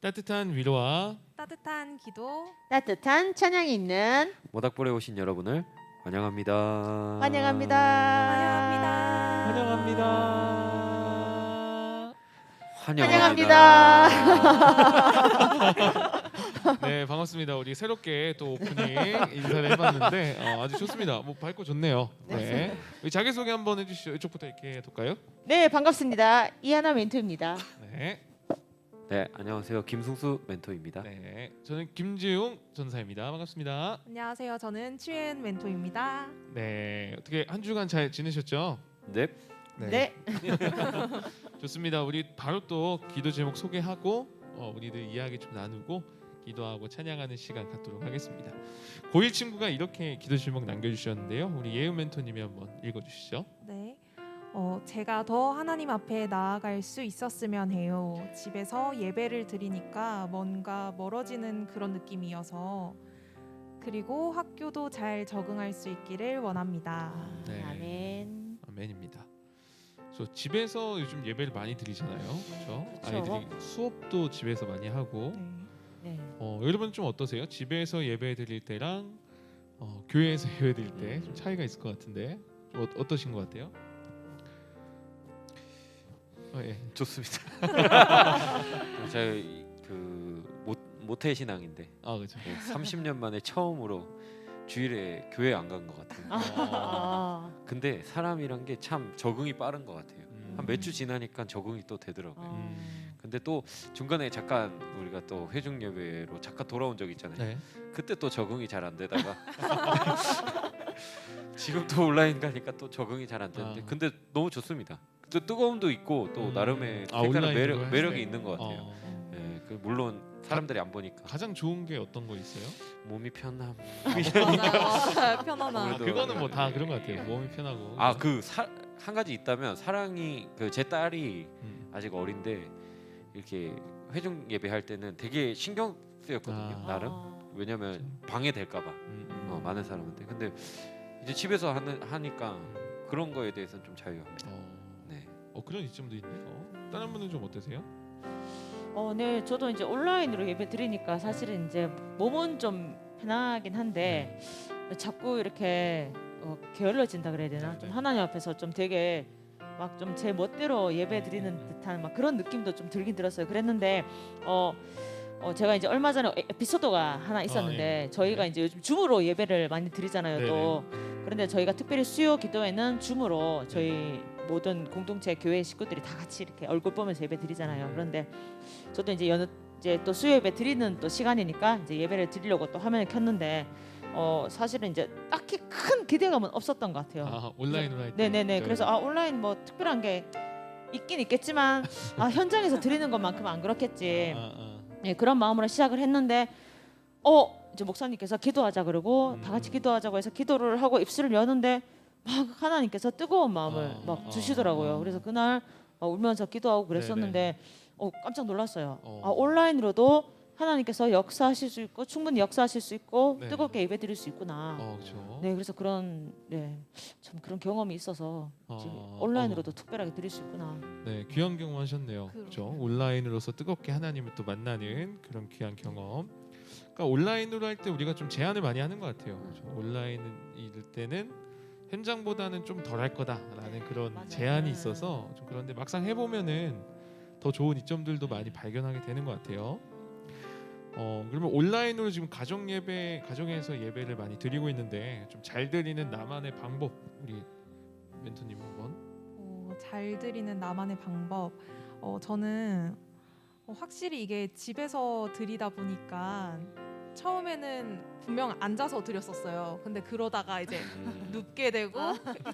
따뜻한 위로와 따뜻한 기도 따뜻한 찬양이 있는 모닥불에 오신 여러분을 환영합니다. 환영합니다. 환영합니다. 환영합니다. 환영합니다. 네 반갑습니다. 우리 새롭게 또 오프닝 인사를 해봤는데 어, 아주 좋습니다. 뭐 밝고 좋네요. 네. 우리 자기 소개 한번 해주시죠. 이쪽부터 이렇게 해둘까요? 네, 반갑습니다. 이하나 멘토입니다. 네. 네, 안녕하세요. 김승수 멘토입니다. 네. 저는 김지웅 전사입니다. 반갑습니다. 안녕하세요. 저는 취엔 멘토입니다. 네. 어떻게 한 주간 잘 지내셨죠? 네. 네. 좋습니다. 우리 바로 또 기도 제목 소개하고 어, 우리들 이야기 좀 나누고 기도하고 찬양하는 시간 갖도록 하겠습니다. 고1 친구가 이렇게 기도 제목 남겨주셨는데요. 우리 예은 멘토님이 한번 읽어주시죠. 네. 어, 제가 더 하나님 앞에 나아갈 수 있었으면 해요. 집에서 예배를 드리니까 뭔가 멀어지는 그런 느낌이어서 그리고 학교도 잘 적응할 수 있기를 원합니다. 네. 아멘. 아멘입니다. 저 집에서 요즘 예배를 많이 드리잖아요. 그렇죠? 아이들이 수업도 집에서 많이 하고 네. 네. 어, 여러분 좀 어떠세요? 집에서 예배 드릴 때랑 어, 교회에서 예배 드릴 때 좀 차이가 있을 것 같은데 좀 어, 어떠신 것 같아요? 어, 예. 좋습니다. 제가 그 모, 모태 신앙인데 아 그렇죠. 네, 30년 만에 처음으로 주일에 교회 안 간 것 같아요. 아. 근데 사람이란 게 참 적응이 빠른 것 같아요. 음. 한 몇 주 지나니까 적응이 또 되더라고요. 음. 근데 또 중간에 잠깐 우리가 또 회중 예배로 잠깐 돌아온 적 있잖아요. 네. 그때 또 적응이 잘 안 되다가 지금 또 온라인 가니까 또 적응이 잘 안 되는데 아. 근데 너무 좋습니다. 또 뜨거움도 있고 또 음. 나름의 아, 색다른 온라인으로 매력, 할 매력이 때. 있는 것 같아요. 어, 예, 그 물론 사람들이 안 보니까 가장 좋은 게 어떤 거 있어요? 몸이 편함. 편안한. 아, 그래도- 그거는 뭐 다 그런 것 같아요. 몸이 편하고. 아 그 한 가지 있다면 사랑이 그 제 딸이 음. 아직 어린데 이렇게 회중 예배할 때는 되게 신경 쓰였거든요. 아. 나름 왜냐면 방해될까봐 음, 음. 어, 많은 사람한테. 근데 이제 집에서 하는 하니까 그런 거에 대해서는 좀 자유합니다. 어, 네. 어 그런 이점도 있네요. 다른 분은 좀 어떠세요? 어, 네, 저도 이제 온라인으로 예배 드리니까 사실은 이제 몸은 좀 편하긴 한데 자꾸 이렇게 어, 게을러진다 그래야 되나? 네, 좀 네. 하나님 앞에서 좀 되게 막 좀 제 멋대로 예배 드리는 듯한 막 그런 느낌도 좀 들긴 들었어요. 그랬는데 어, 어 제가 이제 얼마 전에 에- 에피소드가 하나 있었는데 예. 저희가 네. 이제 요즘 줌으로 예배를 많이 드리잖아요. 네, 또 그런데 저희가 특별히 수요 기도회는 줌으로 네. 저희 모든 공동체 교회 식구들이 다 같이 이렇게 얼굴 보면서 예배 드리잖아요. 그런데 저도 이제 여느 이제 또 수요 예배 드리는 또 시간이니까 이제 예배를 드리려고 또 화면을 켰는데 어 사실은 이제 딱히 큰 기대감은 없었던 것 같아요. 아 온라인으로 할 때. 네네네. 그래서 아 온라인 뭐 특별한 게 있긴 있겠지만 아 현장에서 드리는 것만큼 안 그렇겠지. 아, 아. 예, 그런 마음으로 시작을 했는데 어 이제 목사님께서 기도하자 그러고 음. 다 같이 기도하자고 해서 기도를 하고 입술을 여는데 막 하나님께서 뜨거운 마음을 아, 막 아, 주시더라고요. 아. 그래서 그날 막 울면서 기도하고 그랬었는데 어 깜짝 놀랐어요. 어. 아 온라인으로도 하나님께서 역사하실 수 있고 충분히 역사하실 수 있고 네. 뜨겁게 예배드릴 수 있구나. 어 그렇죠. 네, 그래서 그런 네, 참 그런 경험이 있어서 지금 어, 온라인으로도 특별하게 드릴 수 있구나. 네 귀한 경험 하셨네요. 그러게요. 그렇죠. 온라인으로서 뜨겁게 하나님을 또 만나는 그런 귀한 경험. 그러니까 온라인으로 할 때 우리가 좀 제한을 많이 하는 것 같아요. 그렇죠? 온라인일 때는 현장보다는 좀 덜할 거다라는 그런 맞아요. 제한이 네. 있어서 좀 그런데 막상 해보면은 더 좋은 이점들도 많이 발견하게 되는 것 같아요. 어 그러면 온라인으로 지금 가정 예배 가정에서 예배를 많이 드리고 있는데 좀 잘 드리는 나만의 방법 우리 멘토님 한번. 어, 잘 드리는 나만의 방법. 어, 저는 어, 확실히 이게 집에서 드리다 보니까 처음에는 분명 앉아서 드렸었어요. 근데 그러다가 이제 음. 눕게 되고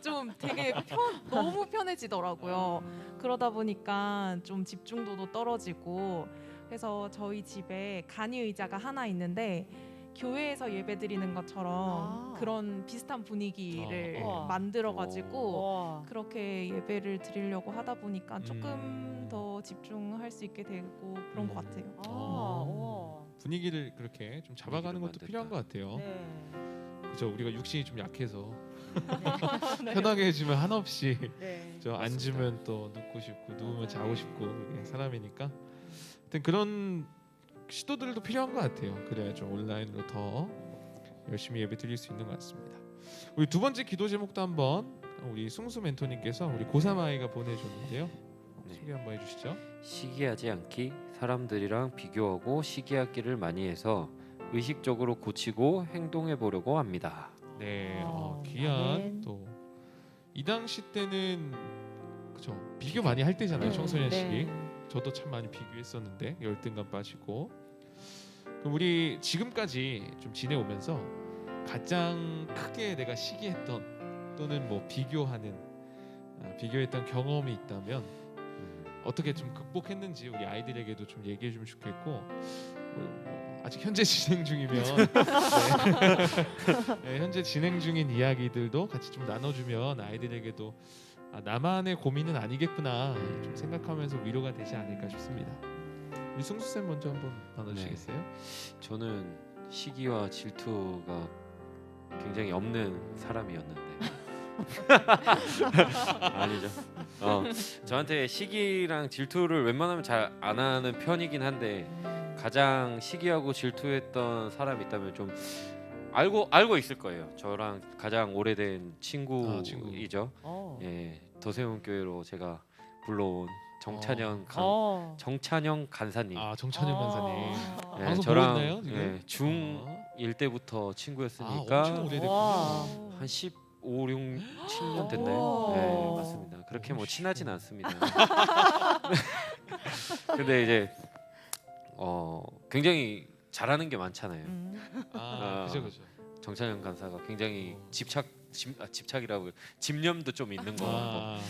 좀 되게 편, 너무 편해지더라고요. 그러다 보니까 좀 집중도도 떨어지고 그래서 저희 집에 간이 의자가 하나 있는데 교회에서 예배 드리는 것처럼 아. 그런 비슷한 분위기를 아, 우와. 만들어 가지고 와. 그렇게 예배를 드리려고 하다 보니까 조금 음. 더 집중할 수 있게 되고 그런 것 음. 같아요. 아, 어. 우와. 분위기를 그렇게 좀 잡아가는 것도 만들까. 필요한 것 같아요. 네. 그죠? 우리가 육신이 좀 약해서 네. 편하게 해주면 한없이 네. 저 앉으면 또 눕고 싶고 누우면 자고 싶고 그게 사람이니까. 하여튼 그런 시도들도 필요한 것 같아요. 그래야 좀 온라인으로 더 열심히 예배 드릴 수 있는 것 같습니다. 우리 두 번째 기도 제목도 한번 우리 숭수 멘토님께서 우리 고3 아이가 보내줬는데요. 네. 소개 한번 해주시죠. 시기하지 않기, 사람들이랑 비교하고 시기하기를 많이 해서 의식적으로 고치고 행동해 보려고 합니다. 네, 어, 어, 귀한 아멘. 또 이 당시 때는 그죠 비교 많이 할 때잖아요 네, 청소년 시기. 네. 저도 참 많이 비교했었는데 열등감 빠지고 그럼 우리 지금까지 좀 지내오면서 가장 크게 내가 시기했던 또는 뭐 비교하는 아, 비교했던 경험이 있다면 음, 어떻게 좀 극복했는지 우리 아이들에게도 좀 얘기해 주면 좋겠고 뭐, 뭐 아직 현재 진행 중이면 네. 네, 현재 진행 중인 이야기들도 같이 좀 나눠주면 아이들에게도 아, 나만의 고민은 아니겠구나 좀 생각하면서 위로가 되지 않을까 싶습니다. 우리 승수 쌤 먼저 한번 나눠주시겠어요? 저는 시기와 질투가 굉장히 없는 사람이었는데 아니죠. 어, 저한테 시기랑 질투를 웬만하면 잘 안 하는 편이긴 한데 가장 시기하고 질투했던 사람이 있다면 좀 알고 알고 있을 거예요. 저랑 가장 오래된 아, 친구. 친구이죠. 어. 예, 더세운 교회로 제가 불러온 정찬영 간, 어. 정찬영 간사님. 아 정찬영 간사님 어. 예, 방송 저랑 보고 있나요, 지금? 예, 중 어. 1때부터 아, 친구였으니까 엄청 오래됐구나. 와. 한 15, 6, 7년 됐나요? 오. 네, 맞습니다. 그렇게 뭐 오, 친하진 씨. 않습니다. 근데 이제 어 굉장히 잘하는 게 많잖아요. 음. 아 아. 그죠 그죠. 정찬영 간사가 굉장히 어. 집착 집, 아, 집착이라고 집념도 좀 있는 거 같고 아,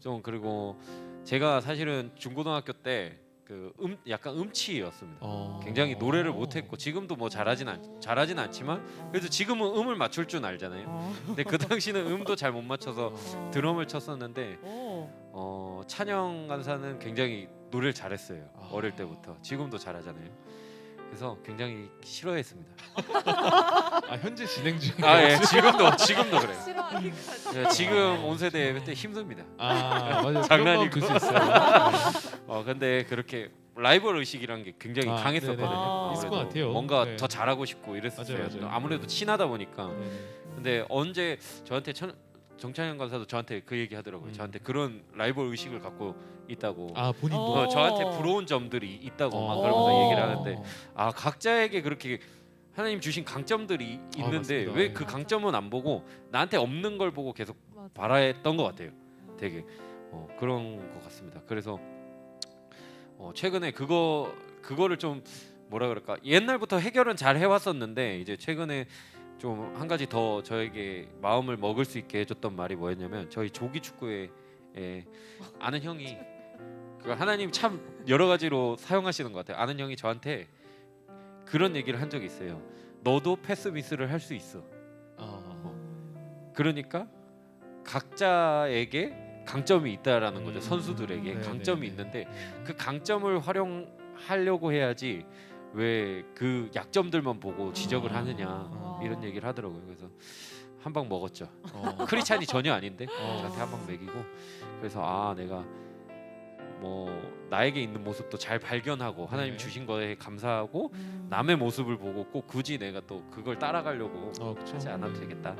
좀 그리고 제가 사실은 중고등학교 때 그 음 약간 음치였습니다. 어. 굉장히 노래를 못했고 지금도 뭐 잘하진 않 잘하진 않지만 그래도 지금은 음을 맞출 줄 알잖아요. 어. 근데 그 당시는 음도 잘 못 맞춰서 어. 드럼을 쳤었는데 오. 어, 찬영 간사는 굉장히 노래를 잘했어요 아. 어릴 때부터 지금도 잘하잖아요. 그래서 굉장히 싫어했습니다. 아 현재 진행 중인 아 예, 지금도 지금도 그래요. 싫어하니까. 예, 지금 온 세대 때 힘듭니다. 아 맞아요. 장난이고. 마음 들수 있어요. 어 근데 그렇게 라이벌 의식이란 게 굉장히 아, 강했었거든요. 아. 있을 것 아무래도 같아요. 뭔가 네. 더 잘하고 싶고 이랬었어요. 맞아요, 맞아요. 아무래도 친하다 보니까. 네. 근데 언제 저한테 천, 정찬영 간사도 저한테 그 얘기 하더라고요. 음. 저한테 그런 라이벌 의식을 갖고 있다고. 아 본인도 어. 어, 저한테 부러운 점들이 있다고 막 어. 그러면서 얘기를 하는데 아 각자에게 그렇게 하나님 주신 강점들이 아, 있는데 맞습니다. 왜 네. 그 강점은 안 보고 나한테 없는 걸 보고 계속 맞아. 바라했던 것 같아요. 되게 어, 그런 것 같습니다. 그래서 어, 최근에 그거 그거를 좀 뭐라 그럴까 옛날부터 해결은 잘 해왔었는데 이제 최근에 좀 한 가지 더 저에게 마음을 먹을 수 있게 해줬던 말이 뭐였냐면 저희 조기 축구에 에, 아는 형이 그 하나님 참 여러 가지로 사용하시는 것 같아요. 아는 형이 저한테 그런 얘기를 한 적이 있어요. 너도 패스 미스를 할 수 있어. 아, 그러니까 각자에게 강점이 있다라는 거죠. 음. 선수들에게 네, 강점이 네, 네. 있는데 네. 그 강점을 활용하려고 해야지 왜 그 약점들만 보고 지적을 아. 하느냐 아. 이런 얘기를 하더라고요. 그래서 한 방 먹었죠. 어. 크리찬이 전혀 아닌데 어. 저한테 한 방 먹이고 그래서 아 내가 뭐 나에게 있는 모습도 잘 발견하고 하나님 네. 주신 거에 감사하고 음. 남의 모습을 보고 꼭 굳이 내가 또 그걸 따라가려고 어. 하지 않아도 되겠다.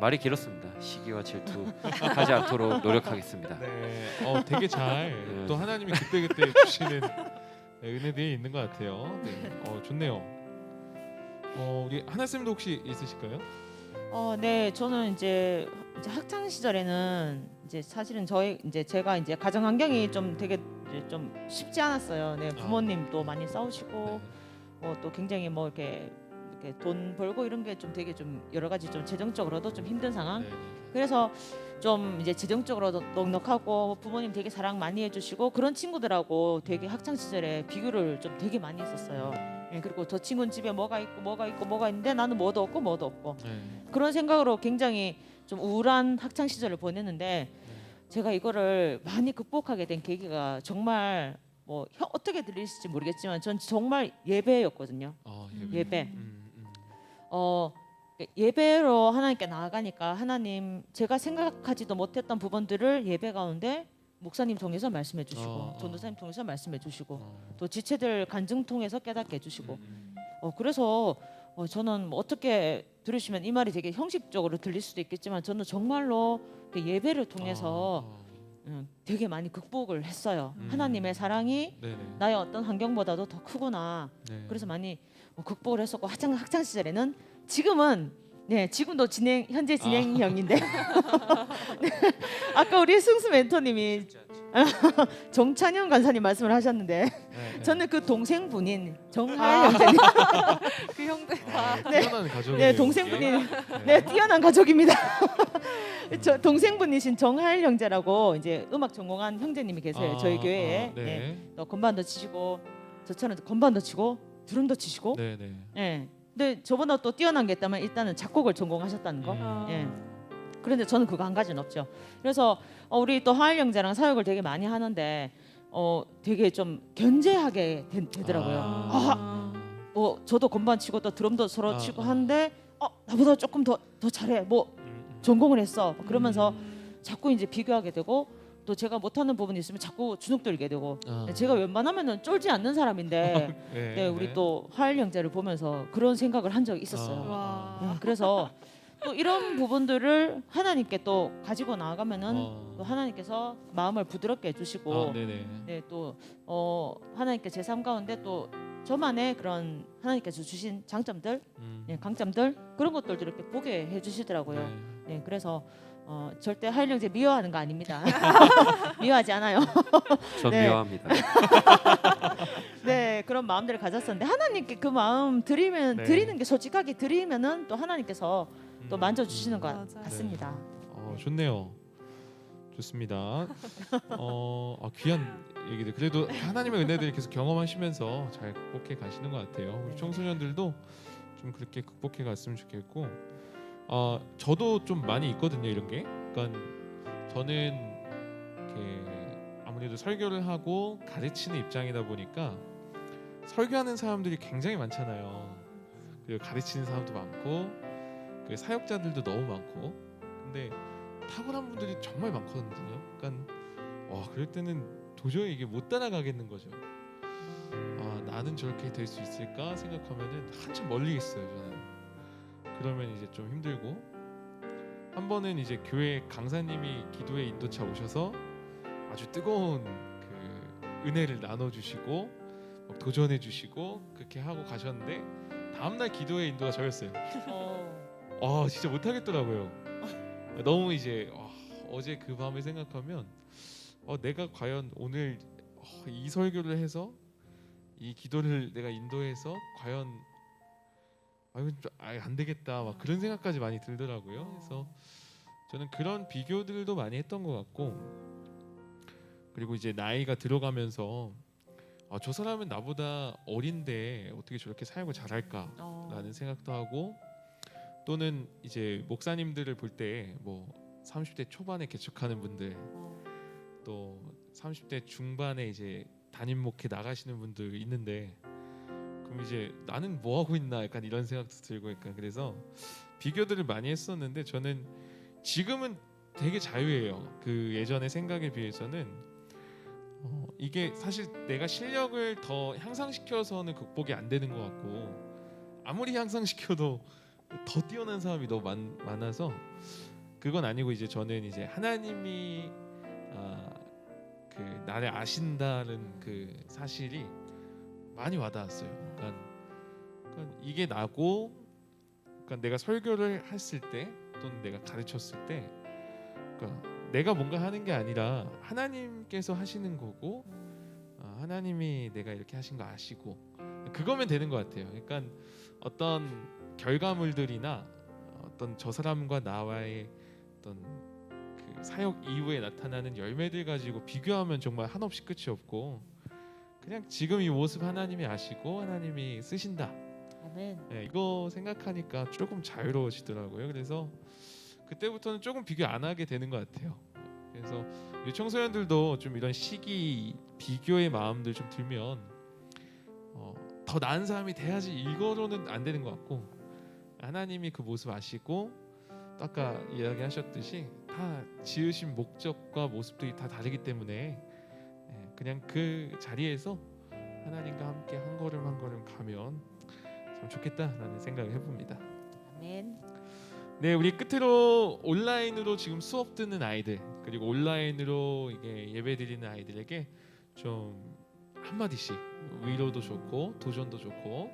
말이 길었습니다. 시기와 질투 하지 않도록 노력하겠습니다. 네, 어 되게 잘 네. 또 하나님이 그때 그때 주시는 네, 은혜들이 있는 것 같아요. 네, 어 좋네요. 어 우리 하나 쌤도 혹시 있으실까요? 어, 네, 저는 이제, 이제 학창 시절에는 이제 사실은 저희 이제 제가 이제 가정 환경이 좀 되게 이제 좀 쉽지 않았어요. 네, 부모님도 많이 싸우시고 네. 어, 또 굉장히 뭐 이렇게 이렇게 돈 벌고 이런 게 좀 되게 좀 여러 가지 좀 재정적으로도 좀 힘든 상황. 네. 그래서 좀 이제 재정적으로도 넉넉하고 부모님 되게 사랑 많이 해주시고 그런 친구들하고 되게 학창 시절에 비교를 좀 되게 많이 했었어요. 예, 그리고 저 친구는 집에 뭐가 있고 뭐가 있고 뭐가 있는데 나는 뭐도 없고 뭐도 없고 네. 그런 생각으로 굉장히 좀 우울한 학창 시절을 보냈는데 제가 이거를 많이 극복하게 된 계기가 정말 뭐 혀- 어떻게 들리실지 모르겠지만 전 정말 예배였거든요. 어, 예배. 음, 음. 어 예배로 하나님께 나아가니까 하나님 제가 생각하지도 못했던 부분들을 예배 가운데 목사님 통해서 말씀해 주시고 어, 어. 전도사님 통해서 말씀해 주시고 어. 또 지체들 간증 통해서 깨닫게 해 주시고 음. 어, 그래서 어, 저는 뭐 어떻게 들으시면 이 말이 되게 형식적으로 들릴 수도 있겠지만 저는 정말로 그 예배를 통해서 어, 어. 음, 되게 많이 극복을 했어요. 음. 하나님의 사랑이 네네. 나의 어떤 환경보다도 더 크구나. 네. 그래서 많이 어, 극복을 했었고 학창 학창 시절에는 지금은 네 지금도 진행 현재 진행형인데. 네, 아까 우리 승수 멘토님이 정찬영 간사님 말씀을 하셨는데 네, 네. 저는 그 동생분인 아. 형제님. 그 형제가 아, 뛰어난 가족이 네 동생분이 네. 뛰어난 가족입니다. 저 동생분이신 정하일 형제라고 이제 음악 전공한 형제님이 계세요 아, 저희 교회에. 아, 네. 또 건반도 치시고 저처럼 건반도 치고 드럼도 치시고 네, 네. 예. 근데 저보다 또 뛰어난 게 있다면 일단은 작곡을 전공하셨다는 거. 음. 예. 그런데 저는 그거 한 가지는 없죠. 그래서 어, 우리 또 하일 형제랑 사역을 되게 많이 하는데 어 되게 좀 견제하게 되, 되더라고요. 아. 뭐 저도 건반 치고 또 드럼도 서로 아, 치고 아. 하는데 어 나보다 조금 더 더 잘해. 뭐 음, 음. 전공을 했어. 그러면서 음. 자꾸 이제 비교하게 되고 또 제가 못하는 부분이 있으면 자꾸 주눅 들게 되고 아. 제가 웬만하면은 쫄지 않는 사람인데 네, 네, 우리 또 하일 형제를 보면서 그런 생각을 한 적이 있었어요. 와. 네, 그래서 또 이런 부분들을 하나님께 또 가지고 나아가면은 어. 또 하나님께서 마음을 부드럽게 해주시고 아, 네네. 네, 또 어, 하나님께 제 삶 가운데 또 저만의 그런 하나님께서 주신 장점들, 음. 네, 강점들 그런 것들도 이렇게 보게 해주시더라고요. 네. 네, 그래서 어, 절대 하일 형제 미워하는 거 아닙니다. 미워하지 않아요. 전 네. 미워합니다. 네, 그런 마음들을 가졌었는데 하나님께 그 마음 드리면 네. 드리는 게 솔직하게 드리면은 또 하나님께서 또 음. 만져 주시는 것 맞아요. 같습니다. 어, 좋네요. 좋습니다. 어, 아, 귀한 얘기들. 그래도 하나님의 은혜들을 계속 경험하시면서 잘 극복해 가시는 것 같아요. 우리 청소년들도 좀 그렇게 극복해 갔으면 좋겠고, 어, 저도 좀 많이 있거든요 이런 게. 그러니까 저는 아무래도 설교를 하고 가르치는 입장이다 보니까 설교하는 사람들이 굉장히 많잖아요. 그리고 가르치는 사람도 많고, 그 사역자들도 너무 많고, 근데 탁월한 분들이 정말 많거든요. 그러니까 와 그럴 때는 도저히 이게 못 따라가겠는 거죠. 아 나는 저렇게 될 수 있을까 생각하면은 한참 멀리 있어요 저는. 그러면 이제 좀 힘들고 한 번은 이제 교회 강사님이 기도의 인도차 오셔서 아주 뜨거운 그 은혜를 나눠주시고 막 도전해주시고 그렇게 하고 가셨는데 다음날 기도의 인도가 저였어요. 어, 아 진짜 못하겠더라고요. 너무 이제 와, 어제 그 밤을 생각하면 어, 내가 과연 오늘 어, 이 설교를 해서 이 기도를 내가 인도해서 과연 아유 좀, 아유, 안 되겠다 막 그런 생각까지 많이 들더라고요. 그래서 저는 그런 비교들도 많이 했던 것 같고 그리고 이제 나이가 들어가면서 아, 저 사람은 나보다 어린데 어떻게 저렇게 사역을 잘할까? 어, 라는 생각도 하고 또는 이제 목사님들을 볼 때 뭐 30대 초반에 개척하는 분들 어, 또 30대 중반에 이제 담임 목회 나가시는 분들 있는데 그럼 이제 나는 뭐 하고 있나 약간 이런 생각도 들고 약간 그래서 비교들을 많이 했었는데 저는 지금은 되게 자유해요. 그 예전의 생각에 비해서는 어, 이게 사실 내가 실력을 더 향상시켜서는 극복이 안 되는 것 같고 아무리 향상시켜도 더 뛰어난 사람이 너무 많, 많아서 그건 아니고 이제 저는 이제 하나님이 아, 그 나를 아신다는 그 사실이 많이 와닿았어요. 그러니까, 그러니까 이게 나고, 그러니까 내가 설교를 했을 때 또는 내가 가르쳤을 때, 그러니까 내가 뭔가 하는 게 아니라 하나님께서 하시는 거고, 아, 하나님이 내가 이렇게 하신 거 아시고, 그거면 되는 것 같아요. 그러니까 어떤 결과물들이나 어떤 저 사람과 나와의 어떤 그 사역 이후에 나타나는 열매들 가지고 비교하면 정말 한없이 끝이 없고 그냥 지금 이 모습 하나님이 아시고 하나님이 쓰신다. 아멘. 네, 이거 생각하니까 조금 자유로워지더라고요. 그래서 그때부터는 조금 비교 안 하게 되는 것 같아요. 그래서 우리 청소년들도 좀 이런 시기 비교의 마음들 좀 들면 어, 더 나은 사람이 돼야지 이거로는 안 되는 것 같고 하나님이 그 모습 아시고 또 아까 이야기하셨듯이 다 지으신 목적과 모습들이 다 다르기 때문에 예, 그냥 그 자리에서 하나님과 함께 한 걸음 한 걸음 가면 참 좋겠다라는 생각을 해봅니다. 아멘. 네, 우리 끝으로 온라인으로 지금 수업 듣는 아이들 그리고 온라인으로 이게 예배 드리는 아이들에게 좀 한마디씩 위로도 좋고 도전도 좋고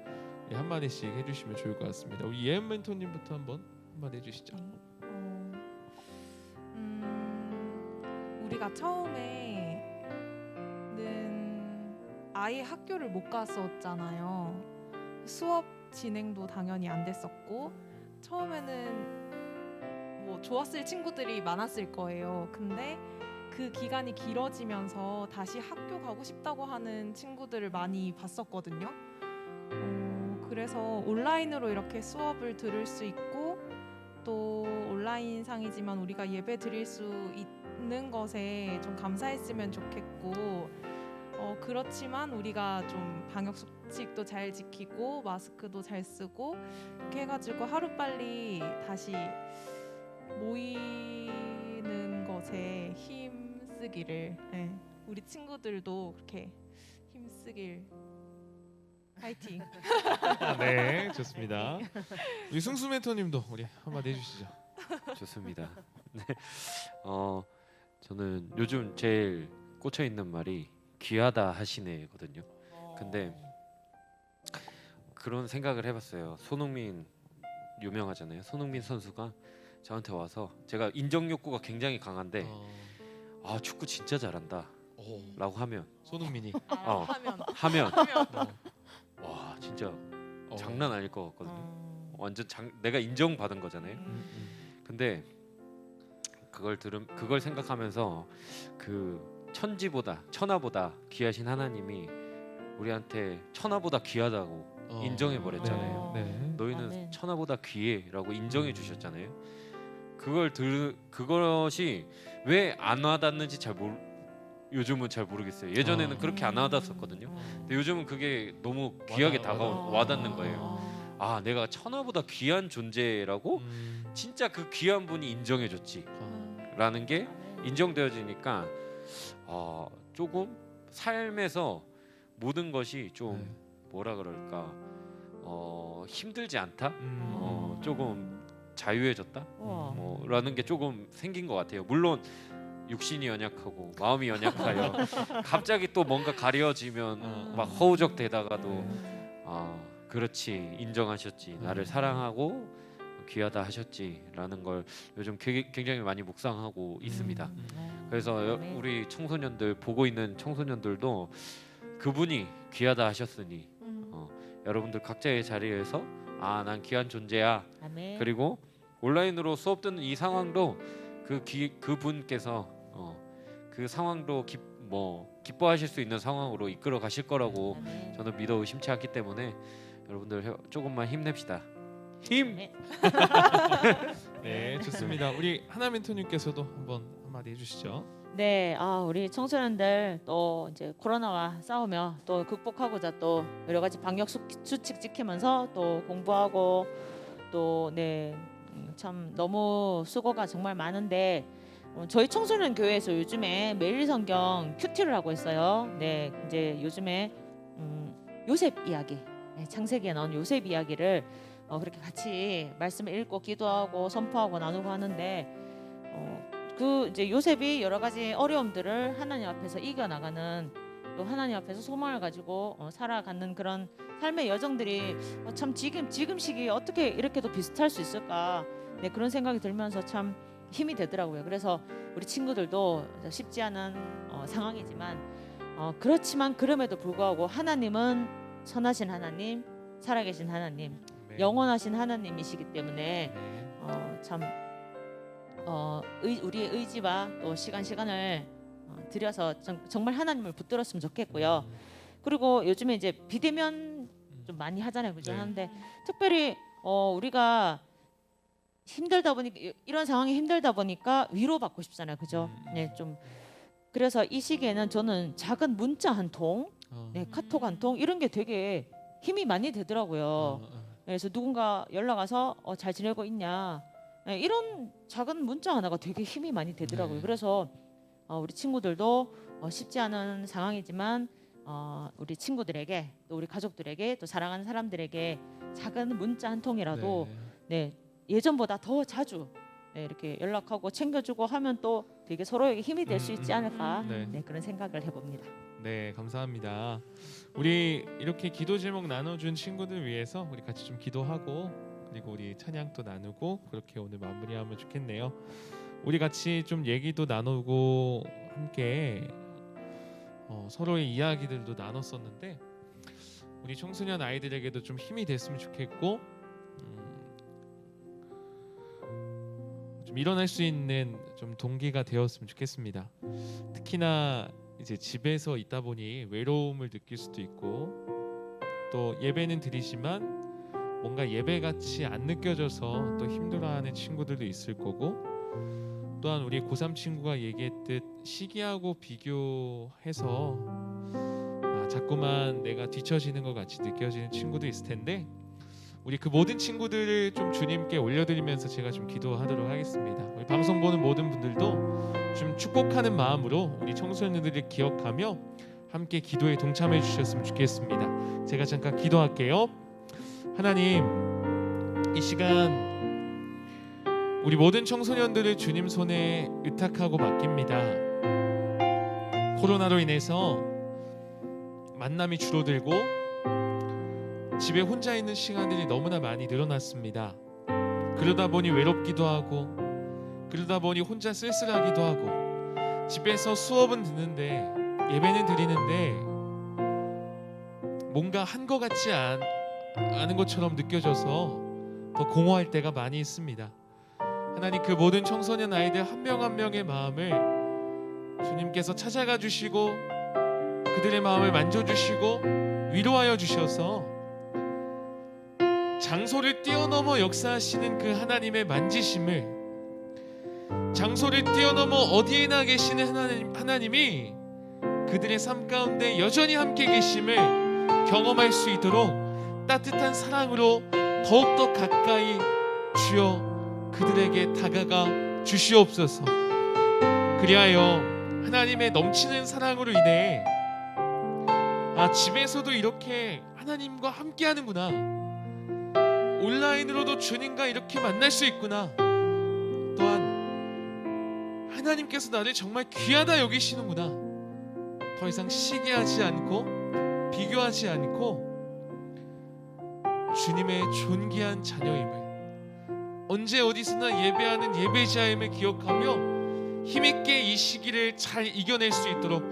예, 한마디씩 해주시면 좋을 것 같습니다. 우리 예은 멘토님부터 한번 한마디 해주시죠. 어, 음, 우리가 처음에는 아예 학교를 못 갔었잖아요. 수업 진행도 당연히 안 됐었고 처음에는 뭐 좋았을 친구들이 많았을 거예요. 근데 그 기간이 길어지면서 다시 학교 가고 싶다고 하는 친구들을 많이 봤었거든요. 어, 그래서 온라인으로 이렇게 수업을 들을 수 있고 또 온라인 상이지만 우리가 예배 드릴 수 있는 것에 좀 감사했으면 좋겠고 어, 그렇지만 우리가 좀 방역 수칙도 잘 지키고 마스크도 잘 쓰고 이렇게 해가지고 하루 빨리 다시 모이는 것에 힘쓰기를 네. 우리 친구들도 그렇게 힘쓰길 파이팅. 네, 좋습니다. 우리 승수 멘토님도 우리 한마디 해주시죠. 좋습니다. 네. 어 저는 요즘 제일 꽂혀 있는 말이 귀하다 하시네거든요. 근데 그런 생각을 해봤어요. 손흥민 유명하잖아요. 손흥민 선수가 저한테 와서 제가 인정 욕구가 굉장히 강한데 어, 아 축구 진짜 잘한다라고 오, 하면 손흥민이 어. 하면 하면 어, 와 진짜 어. 장난 아닐 것 같거든요. 어. 완전 장, 내가 인정받은 거잖아요. 음, 음. 근데 그걸 들음 그걸 생각하면서 그 천지보다 천하보다 귀하신 하나님이 우리한테 천하보다 귀하다고 어, 인정해 버렸잖아요. 네. 네. 너희는 아멘. 천하보다 귀해라고 인정해 주셨잖아요. 그걸 들 그것이 왜 안 와닿는지 잘 모르 요즘은 잘 모르겠어요. 예전에는 어. 그렇게 안 와닿았었거든요. 근데 요즘은 그게 너무 귀하게 와닿- 다가오 와닿- 와닿는 거예요. 아 내가 천하보다 귀한 존재라고 음, 진짜 그 귀한 분이 인정해 줬지. 어, 라는 게 인정되어지니까 어, 조금 삶에서 모든 것이 좀 네. 뭐라 그럴까 어, 힘들지 않다 음, 어, 조금 자유해졌다 우와. 뭐라는 게 조금 생긴 것 같아요 물론 육신이 연약하고 마음이 연약하여 갑자기 또 뭔가 가려지면 어, 막 어. 허우적대다가도 네. 아 그렇지 인정하셨지 나를 음. 사랑하고 귀하다 하셨지라는 걸 요즘 게- 굉장히 많이 묵상하고 있습니다. 음, 그래서 여- 아멘. 우리 청소년들 보고 있는 청소년들도 그분이 귀하다 하셨으니 음. 여러분들 각자의 자리에서 아 난 귀한 존재야 아멘. 그리고 온라인으로 수업 듣는 이 상황도 그 기, 그분께서 어, 그 상황도 기, 뭐 기뻐하실 수 있는 상황으로 이끌어 가실 거라고 아멘. 저는 믿어 의심치 않기 때문에 여러분들 해- 조금만 힘냅시다 힘 아멘. 네, 좋습니다. 우리 하나 멘토님께서도 한번 한마디 해주시죠. 네, 아 우리 청소년들 또 이제 코로나와 싸우며 또 극복하고자 또 여러 가지 방역 수, 수칙 지키면서 또 공부하고 또네참 너무 수고가 정말 많은데 어, 저희 청소년 교회에서 요즘에 매일 성경 큐티를 하고 있어요. 네, 이제 요즘에 음, 요셉 이야기, 네, 창세기에 나온 요셉 이야기를 어, 그렇게 같이 말씀을 읽고 기도하고 선포하고 나누고 하는데 어, 그 이제 요셉이 여러 가지 어려움들을 하나님 앞에서 이겨 나가는 또 하나님 앞에서 소망을 가지고 어, 살아가는 그런 삶의 여정들이 어, 참 지금 지금 시기에 어떻게 이렇게도 비슷할 수 있을까 네 그런 생각이 들면서 참 힘이 되더라고요. 그래서 우리 친구들도 쉽지 않은 어, 상황이지만 어, 그렇지만 그럼에도 불구하고 하나님은 선하신 하나님, 살아계신 하나님, 네. 영원하신 하나님이시기 때문에 네. 어, 참 어, 의, 우리의 의지와 또 시간 시간을 어, 들여서 정, 정말 하나님을 붙들었으면 좋겠고요. 그리고 요즘에 이제 비대면 좀 많이 하잖아요, 그죠? 네. 하는데 특별히 어, 우리가 힘들다 보니까 이- 이런 상황이 힘들다 보니까 위로 받고 싶잖아요, 그죠? 음. 네, 좀 그래서 이 시기에는 저는 작은 문자 한 통, 어, 네, 카톡 한 통 이런 게 되게 힘이 많이 되더라고요. 어, 어. 그래서 누군가 연락 와서 어, 잘 지내고 있냐 예, 이런 작은 문자 하나가 되게 힘이 많이 되더라고요. 네. 그래서 어, 우리 친구들도 어, 쉽지 않은 상황이지만 어, 우리 친구들에게 또 우리 가족들에게 또 사랑하는 사람들에게 작은 문자 한 통이라도 네. 네, 예전보다 더 자주 네, 이렇게 연락하고 챙겨주고 하면 또 되게 서로에게 힘이 될수 음, 있지 음. 않을까 네. 네, 그런 생각을 해봅니다. 네, 감사합니다. 우리 이렇게 기도 제목 나눠준 친구들 위해서 우리 같이 좀 기도하고 그리고 우리 찬양도 나누고 그렇게 오늘 마무리하면 좋겠네요. 우리 같이 좀 얘기도 나누고 함께 어, 서로의 이야기들도 나눴었는데 우리 청소년 아이들에게도 좀 힘이 됐으면 좋겠고 음, 좀 일어날 수 있는 좀 동기가 되었으면 좋겠습니다. 특히나 이제 집에서 있다 보니 외로움을 느낄 수도 있고 또 예배는 드리지만 뭔가 예배 같이 안 느껴져서 또 힘들어하는 친구들도 있을 거고 또한 우리 고3 친구가 얘기했듯 시기하고 비교해서 아, 자꾸만 내가 뒤처지는 것 같이 느껴지는 친구도 있을 텐데 우리 그 모든 친구들을 좀 주님께 올려드리면서 제가 좀 기도하도록 하겠습니다. 우리 방송 보는 모든 분들도 좀 축복하는 마음으로 우리 청소년들을 기억하며 함께 기도에 동참해 주셨으면 좋겠습니다. 제가 잠깐 기도할게요. 하나님 이 시간 우리 모든 청소년들을 주님 손에 의탁하고 맡깁니다. 코로나로 인해서 만남이 줄어들고 집에 혼자 있는 시간들이 너무나 많이 늘어났습니다. 그러다 보니 외롭기도 하고 그러다 보니 혼자 쓸쓸하기도 하고 집에서 수업은 듣는데 예배는 드리는데 뭔가 한 것 같지 않, 않은 것처럼 느껴져서 더 공허할 때가 많이 있습니다. 하나님 그 모든 청소년 아이들 한명한 명의 마음을 주님께서 찾아가 주시고 그들의 마음을 만져 주시고 위로하여 주셔서 장소를 뛰어넘어 역사하시는 그 하나님의 만지심을 장소를 뛰어넘어 어디에나 계시는 하나님, 하나님이 그들의 삶 가운데 여전히 함께 계심을 경험할 수 있도록 따뜻한 사랑으로 더욱더 가까이 주여 그들에게 다가가 주시옵소서. 그리하여 하나님의 넘치는 사랑으로 인해 아 집에서도 이렇게 하나님과 함께 하는구나. 온라인으로도 주님과 이렇게 만날 수 있구나. 또한 하나님께서 나를 정말 귀하다 여기시는구나. 더 이상 시기하지 않고 비교하지 않고 주님의 존귀한 자녀임을 언제 어디서나 예배하는 예배자임을 기억하며 힘있게 이 시기를 잘 이겨낼 수 있도록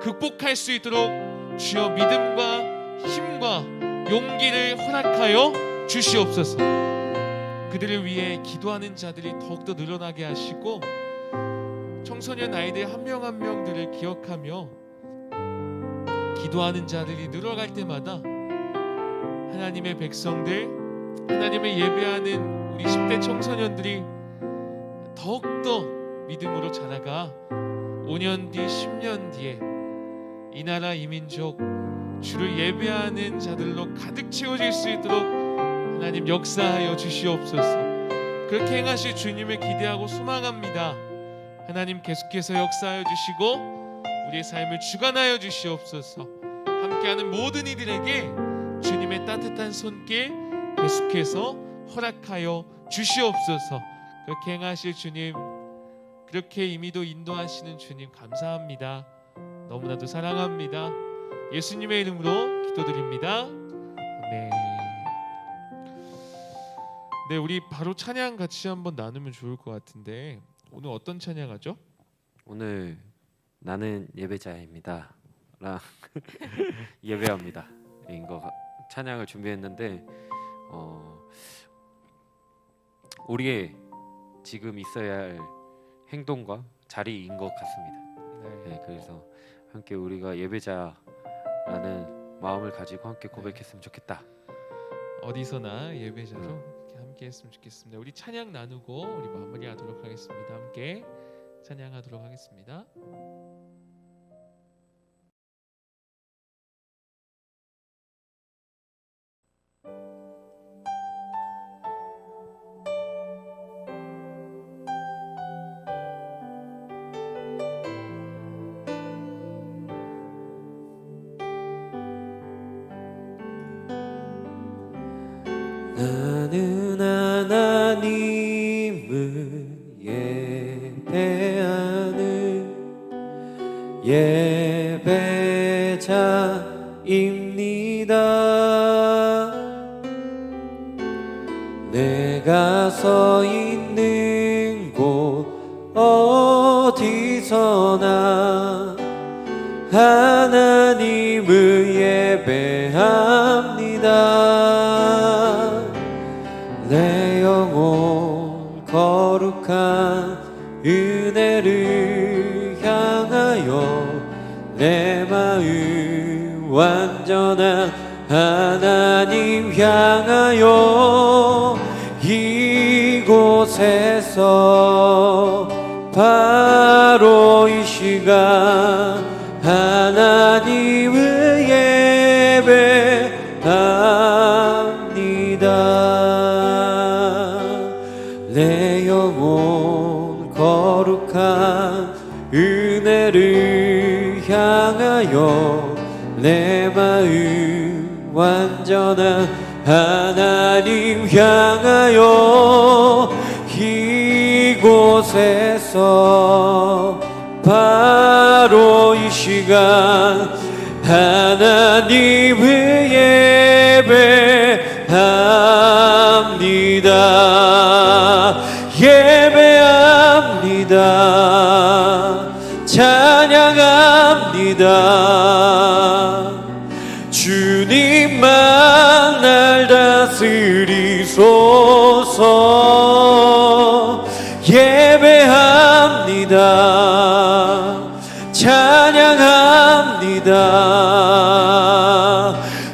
극복할 수 있도록 주여 믿음과 힘과 용기를 허락하여 주시옵소서. 그들을 위해 기도하는 자들이 더욱더 늘어나게 하시고 청소년 아이들 한 명 한 명들을 기억하며 기도하는 자들이 늘어갈 때마다 하나님의 백성들 하나님의 예배하는 우리 10대 청소년들이 더욱더 믿음으로 자라가 5년 뒤 10년 뒤에 이 나라 이 민족 주를 예배하는 자들로 가득 채워질 수 있도록 하나님 역사하여 주시옵소서. 그렇게 행하실 주님을 기대하고 소망합니다. 하나님 계속해서 역사하여 주시고 우리의 삶을 주관하여 주시옵소서. 함께하는 모든 이들에게 주님의 따뜻한 손길 계속해서 허락하여 주시옵소서. 그렇게 행하실 주님 그렇게 임의도 인도하시는 주님 감사합니다. 너무나도 사랑합니다. 예수님의 이름으로 기도드립니다. 네. 네 우리 바로 찬양 같이 한번 나누면 좋을 것 같은데 오늘 어떤 찬양하죠? 오늘 나는 예배자입니다랑 예배합니다. 인거 찬양을 준비했는데 어, 우리의 지금 있어야 할 행동과 자리인 것 같습니다. 네, 그래서 함께 우리가 예배자라는 마음을 가지고 함께 고백했으면 좋겠다. 어디서나 예배자로 이렇게 함께 했으면 좋겠습니다. 우리 찬양 나누고 우리 마무리하도록 하겠습니다. 함께 찬양하도록 하겠습니다. 예배합니다. 내 영혼 거룩한 은혜를 향하여 내 마음 완전한 하나님 향하여 이곳에서 바로 하여 내 마음 완전한 하나님 향하여 이곳에서 바로 이 시간 하나님을 다스리소서 예배합니다. 찬양합니다.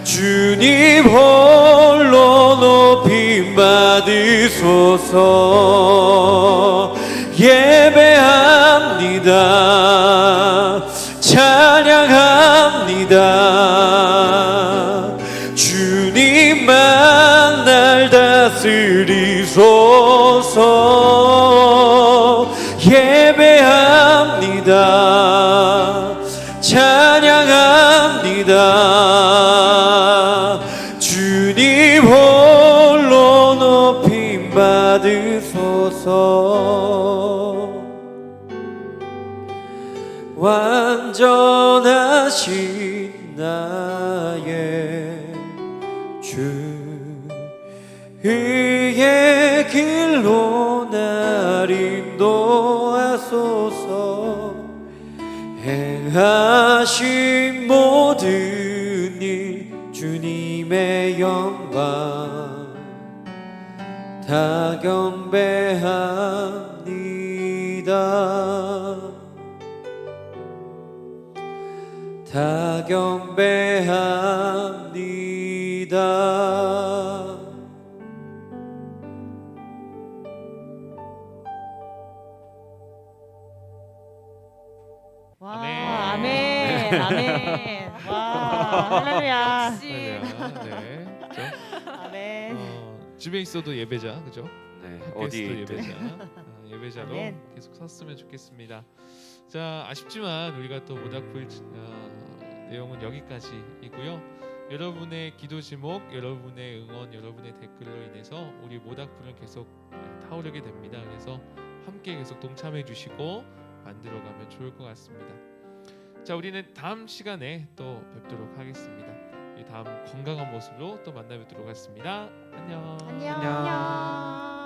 주님 홀로 높임 받으소서 다스리소서 하신 모든 일 주님의 영광 다 경배합니다. 다 경배합니다 아멘. 아멘, 아멘. 와, 할렐루야. 역시 네. 그렇죠? 아멘. 어, 집에 있어도 예배자, 그죠? 네, 밖에 어디 있어도 있든 예배자, 아, 예배자로 아멘. 계속 섰으면 좋겠습니다. 자, 아쉽지만 우리가 또 모닥불 어, 내용은 여기까지이고요. 여러분의 기도 제목, 여러분의 응원, 여러분의 댓글로 인해서 우리 모닥불은 계속 타오르게 됩니다. 그래서 함께 계속 동참해 주시고 만들어가면 좋을 것 같습니다. 자 우리는 다음 시간에 또 뵙도록 하겠습니다. 다음 건강한 모습으로 또 만나뵙도록 하겠습니다. 안녕. 안녕. 안녕.